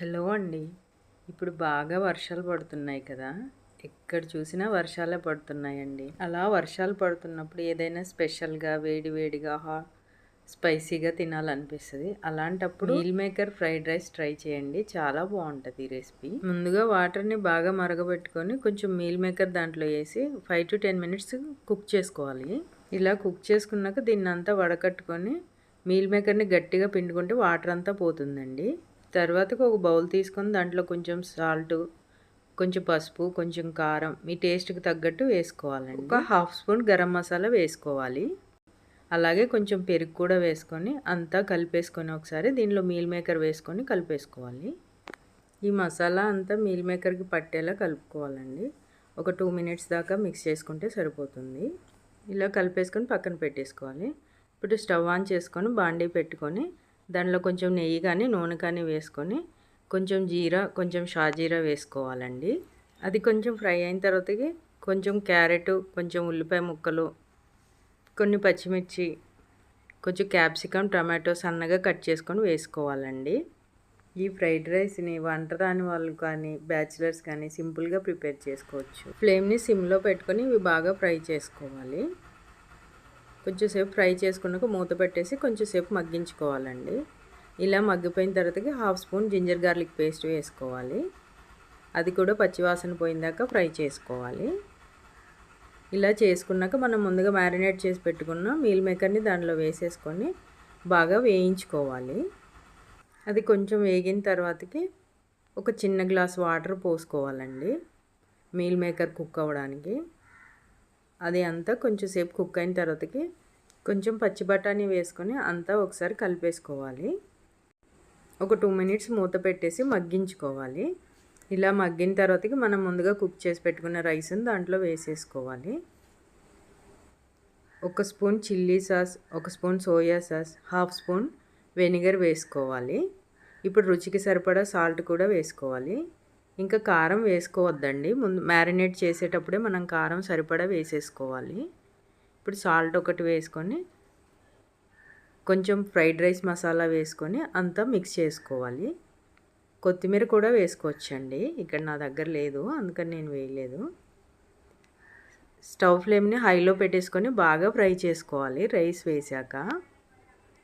Hello అండి. ఇప్పుడు బాగా వర్షాలు పడుతున్నాయి కదా. ఎక్కడ చూసినా వర్షాలే పడుతున్నాయండి. అలా వర్షాలు పడుతున్నప్పుడు ఏదైనా స్పెషల్గా వేడి వేడిగా హా స్పైసీగా తినాలనిపిస్తుంది. అలాంటప్పుడు meal maker fried rice try చేయండి. చాలా బాగుంటుంది ఈ రెసిపీ. ముందుగా వాటర్ని బాగా మరగబెట్టుకొని కొంచెం మీల్ మేకర్ దాంట్లో వేసి five to ten minutes cook చేసుకోవాలి. ఇలా కుక్ చేసుకున్నాక దీన్ని అంతా వడకట్టుకొని మీల్ మేకర్ని గట్టిగా పిండుకుంటే వాటర్ అంతా పోతుందండి. తర్వాతకు ఒక బౌల్ తీసుకొని దాంట్లో కొంచెం సాల్ట్ కొంచెం పసుపు కొంచెం కారం మీ టేస్ట్కి తగ్గట్టు వేసుకోవాలండి. ఒక హాఫ్ స్పూన్ గరం మసాలా వేసుకోవాలి. అలాగే కొంచెం పెరుగు కూడా వేసుకొని అంతా కలిపేసుకొని ఒకసారి దీనిలో మీల్ మేకర్ వేసుకొని కలిపేసుకోవాలి. ఈ మసాలా అంతా మీల్ మేకర్కి పట్టేలా కలుపుకోవాలండి. ఒక టూ మినిట్స్ దాకా మిక్స్ చేసుకుంటే సరిపోతుంది. ఇలా కలిపేసుకొని పక్కన పెట్టేసుకోవాలి. ఇప్పుడు స్టవ్ ఆన్ చేసుకొని బాండీ పెట్టుకొని దానిలో కొంచెం నెయ్యి కానీ నూనె కానీ వేసుకొని కొంచెం జీరా కొంచెం షాజీరా వేసుకోవాలండి. అది కొంచెం ఫ్రై అయిన తర్వాతకి కొంచెం క్యారెట్ కొంచెం ఉల్లిపాయ ముక్కలు కొన్ని పచ్చిమిర్చి కొంచెం క్యాప్సికమ్ టమాటో సన్నగా కట్ చేసుకొని వేసుకోవాలండి. ఈ ఫ్రైడ్ రైస్ని వంట రాని వాళ్ళు కానీ బ్యాచిలర్స్ కానీ సింపుల్గా ప్రిపేర్ చేసుకోవచ్చు. ఫ్లేమ్ని సిమ్లో పెట్టుకొని ఇవి బాగా ఫ్రై చేసుకోవాలి. కొంచెంసేపు ఫ్రై చేసుకున్నాక మూత పెట్టేసి కొంచెంసేపు మగ్గించుకోవాలండి. ఇలా మగ్గిపోయిన తర్వాతకి half spoon ginger garlic paste వేసుకోవాలి. అది కూడా పచ్చివాసన పోయిందాక ఫ్రై చేసుకోవాలి. ఇలా చేసుకున్నాక మనం ముందుగా మ్యారినేట్ చేసి పెట్టుకున్న మీల్ మేకర్ని దానిలో వేసేసుకొని బాగా వేయించుకోవాలి. అది కొంచెం వేగిన తర్వాతకి ఒక చిన్న గ్లాస్ వాటర్ పోసుకోవాలండి. మీల్ మేకర్ కుక్ అవ్వడానికి. అది అంతా కొంచెం సేపు కుక్ అయిన తర్వాతకి కొంచెం పచ్చి బఠానీ వేసుకొని అంతా ఒకసారి కలిపేసుకోవాలి. ఒక టూ మినిట్స్ మూత పెట్టేసి మగ్గించుకోవాలి. ఇలా మగ్గిన తర్వాతకి మనం ముందుగా కుక్ చేసి పెట్టుకున్న రైస్ని దాంట్లో వేసేసుకోవాలి. ఒక స్పూన్ చిల్లీ సాస్ ఒక spoon soya sauce half spoon vinegar వేసుకోవాలి. ఇప్పుడు రుచికి సరిపడా సాల్ట్ కూడా వేసుకోవాలి. ఇంకా కారం వేసుకోవద్దండి. ముందు మ్యారినేట్ చేసేటప్పుడే మనం కారం సరిపడా వేసేసుకోవాలి. ఇప్పుడు సాల్ట్ ఒకటి వేసుకొని కొంచెం ఫ్రైడ్ రైస్ మసాలా వేసుకొని అంతా మిక్స్ చేసుకోవాలి. కొత్తిమీర కూడా వేసుకోవచ్చండి. ఇక్కడ నా దగ్గర లేదు అందుకని నేను వేయలేదు. స్టవ్ ఫ్లేమ్ని హైలో పెట్టేసుకొని బాగా ఫ్రై చేసుకోవాలి రైస్ వేసాక.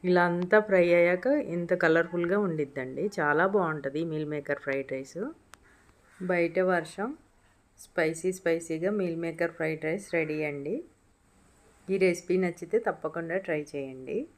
ఇలా అంతా ఫ్రై అయ్యాక ఇంత కలర్ఫుల్గా ఉండిద్దండి. చాలా బాగుంటుంది మీల్ మేకర్ ఫ్రైడ్ రైస్. బయట వర్షం. స్పైసీ స్పైసీగా meal maker fried rice ready అండి. ఈ రెసిపీ నచ్చితే తప్పకుండా ట్రై చేయండి.